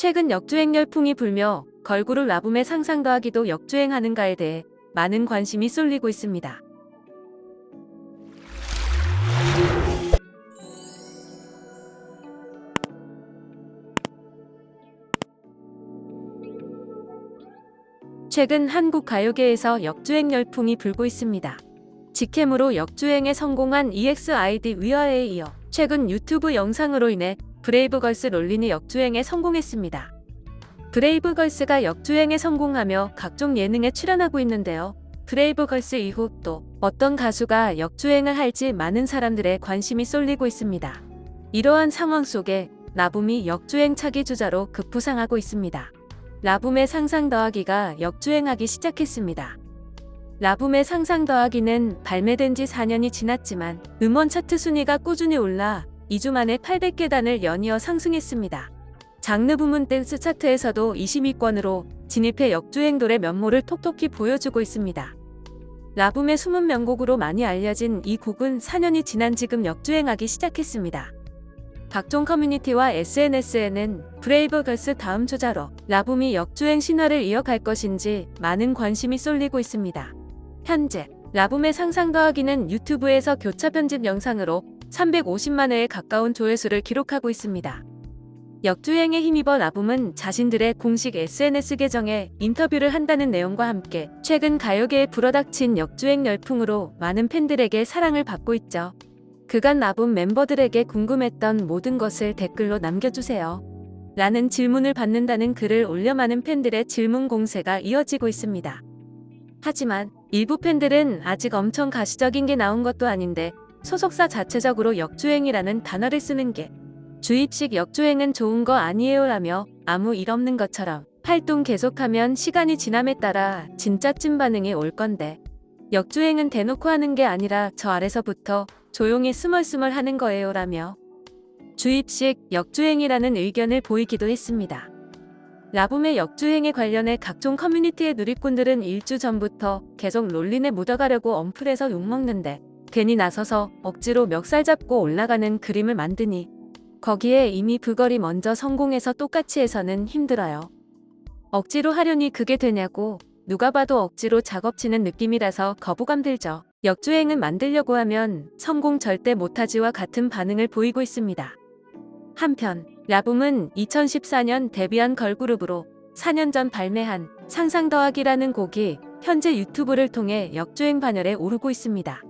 최근 역주행 열풍이 불며 걸그룹 라붐의 상상 더하기도 역주행하는가에 대해 많은 관심이 쏠리고 있습니다. 최근 한국 가요계에서 역주행 열풍이 불고 있습니다. 직캠으로 역주행에 성공한 EXID 위아에 이어 최근 유튜브 영상으로 인해 브레이브걸스 롤린이 역주행에 성공했습니다. 브레이브걸스가 역주행에 성공하며 각종 예능에 출연하고 있는데요. 브레이브걸스 이후 또 어떤 가수가 역주행을 할지 많은 사람들의 관심이 쏠리고 있습니다. 이러한 상황 속에 라붐이 역주행 차기 주자로 급부상하고 있습니다. 라붐의 상상 더하기가 역주행하기 시작했습니다. 라붐의 상상 더하기는 발매된 지 4년이 지났지만 음원 차트 순위가 꾸준히 올라 2주 만에 800계단을 연이어 상승했습니다. 장르 부문 댄스 차트에서도 20위권으로 진입해 역주행 노래 면모를 톡톡히 보여주고 있습니다. 라붐의 숨은 명곡으로 많이 알려진 이 곡은 4년이 지난 지금 역주행하기 시작했습니다. 각종 커뮤니티와 SNS에는 브레이브걸스 다음 주자로 라붐이 역주행 신화를 이어갈 것인지 많은 관심이 쏠리고 있습니다. 현재 라붐의 상상 더하기는 유튜브에서 교차 편집 영상으로 350만 회에 가까운 조회수를 기록하고 있습니다. 역주행에 힘입어 라붐은 자신들의 공식 SNS 계정에 인터뷰를 한다는 내용과 함께 최근 가요계에 불어닥친 역주행 열풍으로 많은 팬들에게 사랑을 받고 있죠. 그간 라붐 멤버들에게 궁금했던 모든 것을 댓글로 남겨주세요. 라는 질문을 받는다는 글을 올려 많은 팬들의 질문 공세가 이어지고 있습니다. 하지만 일부 팬들은 아직 엄청 가시적인 게 나온 것도 아닌데 소속사 자체적으로 역주행이라는 단어를 쓰는 게 주입식 역주행은 좋은 거 아니에요 라며 아무 일 없는 것처럼 활동 계속하면 시간이 지남에 따라 진짜 찐 반응이 올 건데 역주행은 대놓고 하는 게 아니라 저 아래서부터 조용히 스멀스멀 하는 거예요 라며 주입식 역주행이라는 의견을 보이기도 했습니다. 라붐의 역주행에 관련해 각종 커뮤니티의 누리꾼들은 일주 전부터 계속 롤린에 묻어가려고 언플에서 욕먹는데 괜히 나서서 억지로 멱살 잡고 올라가는 그림을 만드니 거기에 이미 부걸이 먼저 성공해서 똑같이 해서는 힘들어요. 억지로 하려니 그게 되냐고 누가 봐도 억지로 작업치는 느낌이라서 거부감 들죠. 역주행은 만들려고 하면 성공 절대 못하지와 같은 반응을 보이고 있습니다. 한편 라붐은 2014년 데뷔한 걸그룹으로 4년 전 발매한 상상 더하기라는 곡이 현재 유튜브를 통해 역주행 반열에 오르고 있습니다.